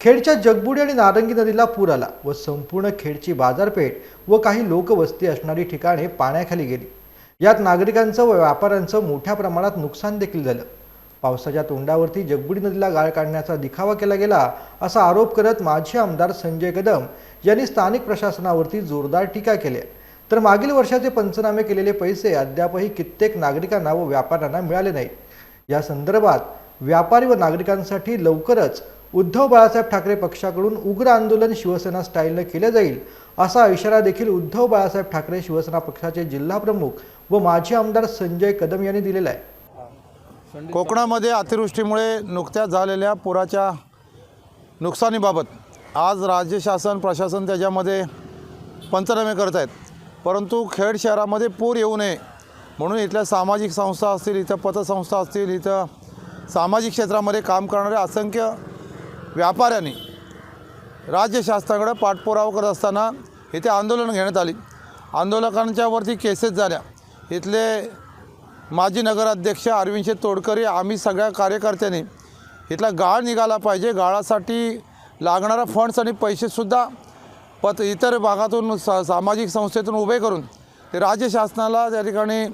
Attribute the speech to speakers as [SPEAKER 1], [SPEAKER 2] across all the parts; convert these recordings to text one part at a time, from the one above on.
[SPEAKER 1] खेडच्या जगबुडी आणि नारंगी नदीला पूर आला व संपूर्ण खेडची बाजारपेठ व काही लोकवस्ती असणारी ठिकाणे पाण्याखाली गेली. यात नागरिकांचं व व्यापाऱ्यांचं मोठ्या प्रमाणात नुकसान देखील झालं. पावसाच्या तोंडावरती जगबुडी नदीला गाळ काढण्याचा दिखावा केला गेला असा आरोप करत माजी आमदार संजय कदम यांनी स्थानिक प्रशासनावरती जोरदार टीका केली. तर मागील वर्षाचे पंचनामे केलेले पैसे अद्यापही कित्येक नागरिकांना व व्यापाऱ्यांना मिळाले नाहीत. या संदर्भात व्यापारी व नागरिकांसाठी लवकरच उद्धव बाळासाहेब ठाकरे पक्षाकडून उग्र आंदोलन शिवसेना स्टाईलनं केलं जाईल असा इशारा देखील उद्धव बाळासाहेब ठाकरे शिवसेना पक्षाचे जिल्हा प्रमुख व माजी आमदार संजय कदम यांनी दिलेला आहे.
[SPEAKER 2] कोकणामध्ये अतिवृष्टीमुळे नुकत्याच झालेल्या पुराच्या नुकसानीबाबत आज राज्य शासन प्रशासन त्याच्यामध्ये पंचनामे करत आहेत. परंतु खेड शहरामध्ये पूर येऊ नये म्हणून इथल्या सामाजिक संस्था असतील इथं पतसंस्था असतील इथं सामाजिक क्षेत्रामध्ये काम करणारे असंख्य व्यापाऱ्यांनी राज्य शासनाकडे पाठपुरावा करत असताना इथे आंदोलन घेण्यात आली. आंदोलकांच्यावरती केसेस झाल्या. इथले माजी नगराध्यक्ष अरविंद तोडकरी आम्ही सगळ्या कार्यकर्त्यांनी इथला गाळ निघाला पाहिजे. गाळासाठी लागणारा फंड्स आणि पैसेसुद्धा पत इतर भागातून सा सामाजिक संस्थेतून उभे करून ते राज्य शासनाला त्या ठिकाणी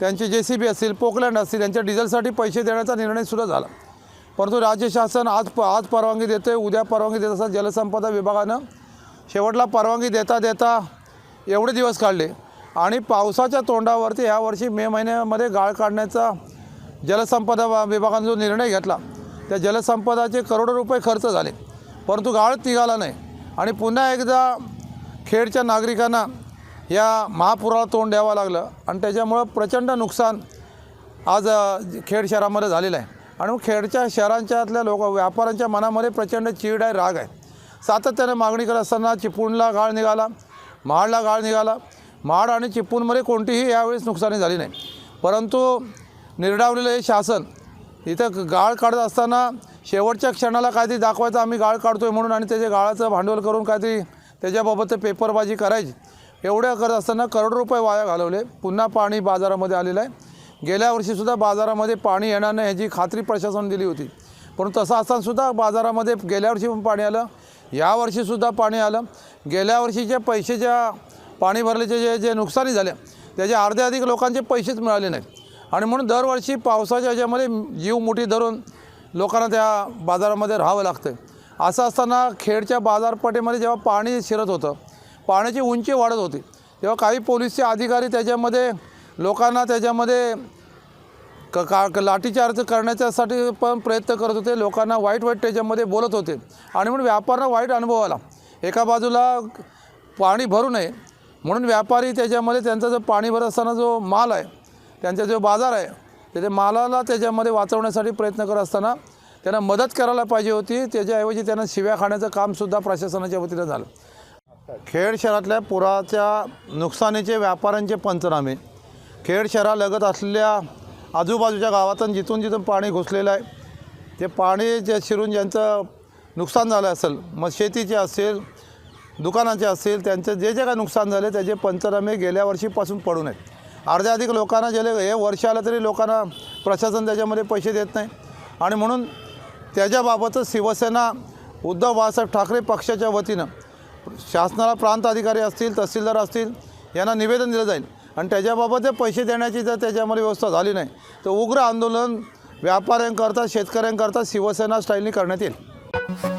[SPEAKER 2] त्यांचे जे सी बी असतील पोकलँड असतील यांच्या डिझेलसाठी पैसे देण्याचा निर्णयसुद्धा झाला. परंतु राज्य शासन आज प आज परवानगी देते उद्या परवानगी देत असताना जलसंपदा विभागानं. शेवटला परवानगी देता देता एवढे दिवस काढले. आणि पावसाच्या तोंडावरती ह्यावर्षी मे महिन्यामध्ये गाळ काढण्याचा जलसंपदा विभागाने जो निर्णय घेतला त्या जलसंपदाचे करोडो रुपये खर्च झाले. परंतु गाळ निघाला नाही. आणि पुन्हा एकदा खेडच्या नागरिकांना या महापुराला तोंड द्यावं लागलं. आणि त्याच्यामुळं प्रचंड नुकसान आज खेड शहरामध्ये झालेलं आहे. आणि मग खेडच्या शहरांच्यातल्या लोक व्यापाऱ्यांच्या मनामध्ये प्रचंड चीड आहे राग आहे. सातत्याने मागणी करत असताना चिपळूणला गाळ निघाला महाडला गाळ निघाला. महाड आणि चिपळूणमध्ये कोणतीही यावेळेस नुकसानी झाली नाही. परंतु निर्डावलेलं हे शासन इथं गाळ काढत असताना शेवटच्या क्षणाला काहीतरी दाखवायचं आम्ही गाळ काढतो आहे म्हणून आणि त्याचे गाळाचं भांडवल करून काहीतरी त्याच्याबाबत पेपरबाजी करायची. एवढ्या करत असताना करोडो रुपये वाया घालवले. पुन्हा पाणी बाजारामध्ये आलेलं आहे. गेल्या वर्षीसुद्धा बाजारामध्ये पाणी येणार नाही ह्याची खात्री प्रशासन दिली होती. परंतु तसं असतानासुद्धा बाजारामध्ये गेल्या वर्षी पण पाणी आलं यावर्षीसुद्धा पाणी आलं. गेल्या वर्षीच्या पैशाच्या पाणी भरल्याचे जे जे नुकसानी झाले त्याचे अर्धे अधिक लोकांचे पैसेच मिळाले नाहीत. आणि म्हणून दरवर्षी पावसाच्या ह्याच्यामध्ये जीव मुठी धरून लोकांना त्या बाजारामध्ये राहावं लागतं असं असताना खेडच्या बाजारपेठेमध्ये जेव्हा पाणी शिरत होतं पाण्याची उंची वाढत होती तेव्हा काही पोलीसचे अधिकारी त्याच्यामध्ये लोकांना त्याच्यामध्ये क का क- लाठीचार्ज करण्याच्यासाठी पण प्रयत्न करत होते. लोकांना वाईट वाईट त्याच्यामध्ये बोलत होते. आणि म्हणून व्यापाऱ्यांना वाईट अनुभव आला. एका बाजूला पाणी भरू नये. म्हणून व्यापारी त्याच्यामध्ये त्यांचा जो पाणी भरत असताना जो माल आहे त्यांचा जो बाजार आहे त्याच्या मालाला त्याच्यामध्ये वाचवण्यासाठी प्रयत्न करत असताना त्यांना मदत करायला पाहिजे होती. त्याच्याऐवजी त्यांना शिव्या खाण्याचं कामसुद्धा प्रशासनाच्या वतीनं झालं. खेड शहरातल्या पुराच्या नुकसानीचे व्यापाऱ्यांचे पंचनामे. खेड शहरालगत असलेल्या आजूबाजूच्या गावातून जिथून जिथून पाणी घुसलेलं आहे ते पाणी जे शिरून ज्यांचं नुकसान झालं असेल मग शेतीचे असेल दुकानाचे असेल त्यांचं जे जे काय नुकसान झाले त्याचे पंचनामे गेल्या वर्षीपासून पडू नयेत. अर्ध्या अधिक लोकांना गेले हे वर्ष आलं तरी लोकांना प्रशासन त्याच्यामध्ये पैसे देत नाही. आणि म्हणून त्याच्याबाबतच शिवसेना उद्धव बाळासाहेब ठाकरे पक्षाच्या वतीनं शासनाला प्रांत अधिकारी असतील तहसीलदार असतील यांना निवेदन दिलं जाईल. आणि त्याच्याबाबत ते पैसे देण्याची जर त्याच्यामध्ये व्यवस्था झाली नाही तर उग्र आंदोलन व्यापाऱ्यांकरता शेतकऱ्यांकरता शिवसेना स्टाईलनी करण्यात येईल.